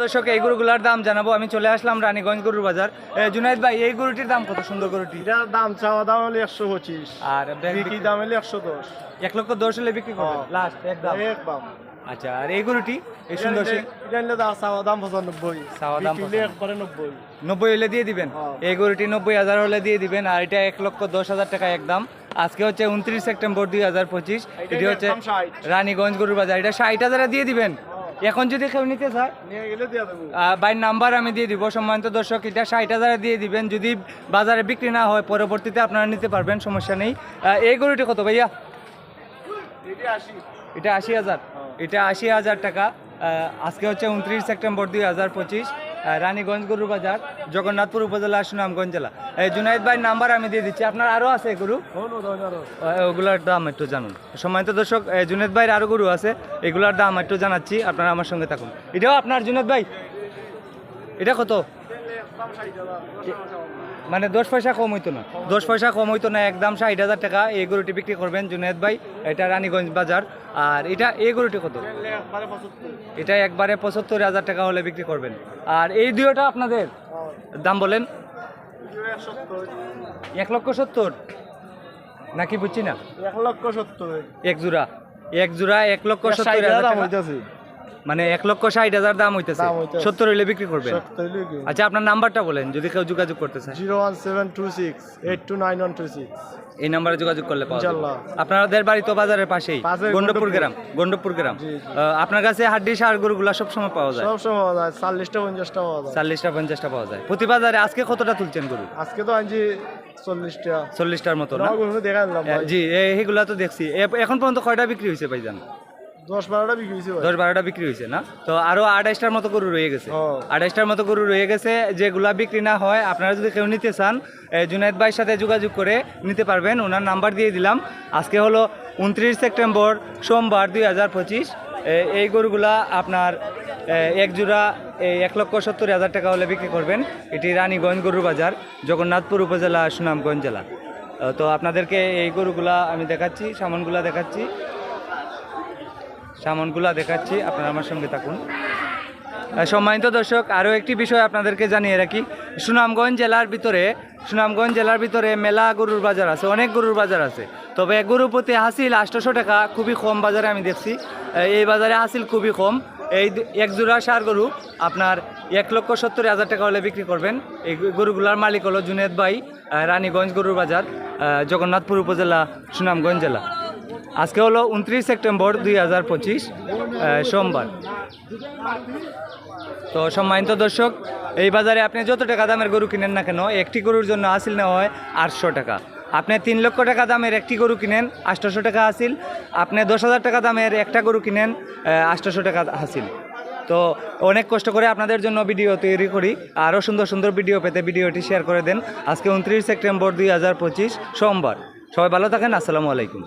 দর্শক এই গরুগুলার দাম জানাব। আমি চলে আসলাম রানীগঞ্জ গরুর বাজার। জুনাইদ ভাই এই গরুটির দাম কত? সুন্দর গরুটি। এটার দাম চাওয়া দাম হলে একশো পঁচিশ। আর বিক্রি দাম হলে একশো দশ। এক লক্ষ দশ হলে বিক্রি করবেন? হ্যাঁ। লাস্ট একদম একদম আচ্ছা আর এই গরুটি এই সুন্দর সিং এটা দাম চাওয়া দাম পঁচানব্বই। চাওয়া দাম একবারে নব্বই। নব্বই হলে দিয়ে দিবেন? হ্যাঁ। এই গরুটি নব্বই হাজার হলে দিয়ে দিবেন আর এটা এক লক্ষ দশ হাজার টাকা একদম আজকে হচ্ছে উনত্রিশ সেপ্টেম্বর দুই হাজার পঁচিশ। এটি হচ্ছে রানীগঞ্জ গরুর বাজার। এটা ষাট হাজারে দিয়ে দিবেন? এখন যদি কেউ নিতে চায় বাইর নাম্বার আমি দিয়ে দিব। সম্মানিত দর্শক এটা ষাট হাজারে দিয়ে দিবেন। যদি বাজারে বিক্রি না হয় পরবর্তীতে আপনারা নিতে পারবেন সমস্যা নেই। এই গরুটি কত ভাইয়া? এটা আশি। হাজার। এটা আশি হাজার টাকা। আজকে হচ্ছে উনত্রিশ সেপ্টেম্বর দুই হাজার পঁচিশ। রানীগঞ্জ গরু বাজার জগন্নাথপুর উপজেলা সুনামগঞ্জ জেলা। এই জুনাইদ ভাই নাম্বার আমি দিয়ে দিচ্ছি। আপনার আরও আছে গরু? ওগুলোর ওগুলার দাম একটু জানুন। সম্মানিত দর্শক জুনেদ ভাইয়ের আরও গরু আছে এগুলার দাম একটু জানাচ্ছি আপনারা আমার সঙ্গে থাকুন। এটাও আপনার জুনেদ ভাই? এটা কত? মানে দশ পয়সা কম হইতো না। দশ পয়সা কম হইতো না একদম ষাট হাজার টাকা। এই গরুটি বিক্রি করবেন জুনেদ ভাই এটা রানীগঞ্জ বাজার। আর এটা এই গরুটি কত? এটা একবারে পঁচাত্তর হাজার টাকা হলে বিক্রি করবেন। আর এই দুইটা আপনাদের দাম বলেন। এক লক্ষ সত্তর? নাকি বুঝছি না? এক লক্ষ সত্তর। এক জোড়া। এক জোড়া এক লক্ষ সত্তর মানে এক লক্ষ ষাট হাজার দাম হইতেছে। সত্তর হইলে বিক্রি করবেন? আচ্ছা আপনার নাম্বারটা বলেন যদি কেউ যোগাযোগ করতে চায় zero one seven two six eight two nine one two six. এই নাম্বারে যোগাযোগ করলে পাওয়া যাবে। আপনাদের বাড়ি তো বাজারের পাশেই গন্ডপুর। গ্রাম। গন্ডপুর গ্রাম। আপনার কাছে হাড্ডি সার গরুগুলা সবসময় পাওয়া যায়? সব সময় পাওয়া যায় চাল্লিশটা পঞ্চাশটা পাওয়া যায়। চাল্লিশটা পঞ্চাশটা পাওয়া যায়। প্রতি বাজারে আজকে কতটা তুলছেন গরু? আজকে তো আনছি চল্লিশটা। চল্লিশটার মতো না? গরু দেখা জি এ- এগুলা তো দেখছি। এখন পর্যন্ত কয়টা বিক্রি হয়েছে ভাইজান? দশ বারোটা বিক্রি হয়েছে ভাই। দশ বারোটা বিক্রি হয়েছে না? তো আরও মতো গরু রয়ে গেছে। মতো গরু রয়ে গেছে যেগুলা বিক্রি না হয় আপনারা যদি কেউ নিতে চান জুনায়েদ ভাইয়ের সাথে যোগাযোগ করে নিতে পারবেন। ওনার নাম্বার দিয়ে দিলাম। আজকে হলো উনত্রিশ সেপ্টেম্বর সোমবার দুই হাজার পঁচিশ। এই গরুগুলা আপনার এক জোড়া এক লক্ষ সত্তর হাজার টাকা হলে বিক্রি করবেন। এটি রানীগঞ্জ গরুর বাজার জগন্নাথপুর উপজেলা সুনামগঞ্জ জেলা। তো আপনাদেরকে এই গরুগুলা আমি দেখাচ্ছি সামানগুলা দেখাচ্ছি। সামানগুলা দেখাচ্ছি, আপনারা আমার সঙ্গে থাকুন। সম্মানিত দর্শক, আরও একটি বিষয় আপনাদেরকে জানিয়ে রাখি। সুনামগঞ্জ জেলার ভিতরে, সুনামগঞ্জ জেলার ভিতরে মেলা গরুর বাজার আছে, অনেক গরুর বাজার আছে। তবে গরু প্রতি হাসিল আটশোশো টাকা, খুবই কম বাজারে আমি দেখছি। এই বাজারে হাসিল খুবই কম। এই এক জোড়া সার গরু আপনার এক লক্ষ সত্তর হাজার টাকা হলে বিক্রি করবেন। এই গরুগুলার মালিক হলো জুনেদ ভাই রানীগঞ্জ গরুর বাজার জগন্নাথপুর উপজেলা, সুনামগঞ্জ জেলা। আজকে হলো উনত্রিশ সেপ্টেম্বর দুই হাজার পঁচিশ সোমবার। তো সম্মানিত দর্শক, এই বাজারে আপনি যত টাকা দামের গরু কিনেন না কেন, একটি গরুর জন্য হাসিল নেওয়া হয় আটশো টাকা। আপনি তিন লক্ষ টাকা দামের একটি গরু কিনেন, আটশোশো টাকা হাসিল আপনি দশ হাজার টাকা দামের একটা গরু কিনেন আটশোশো টাকা হাসিল তো অনেক কষ্ট করে আপনাদের জন্য ভিডিও তৈরি করি। আরও সুন্দর সুন্দর ভিডিও পেতে ভিডিওটি শেয়ার করে দেন। আজকে উনত্রিশ সেপ্টেম্বর দুই হাজার পঁচিশ, সোমবার। সবাই ভালো থাকেন, আসসালামু আলাইকুম।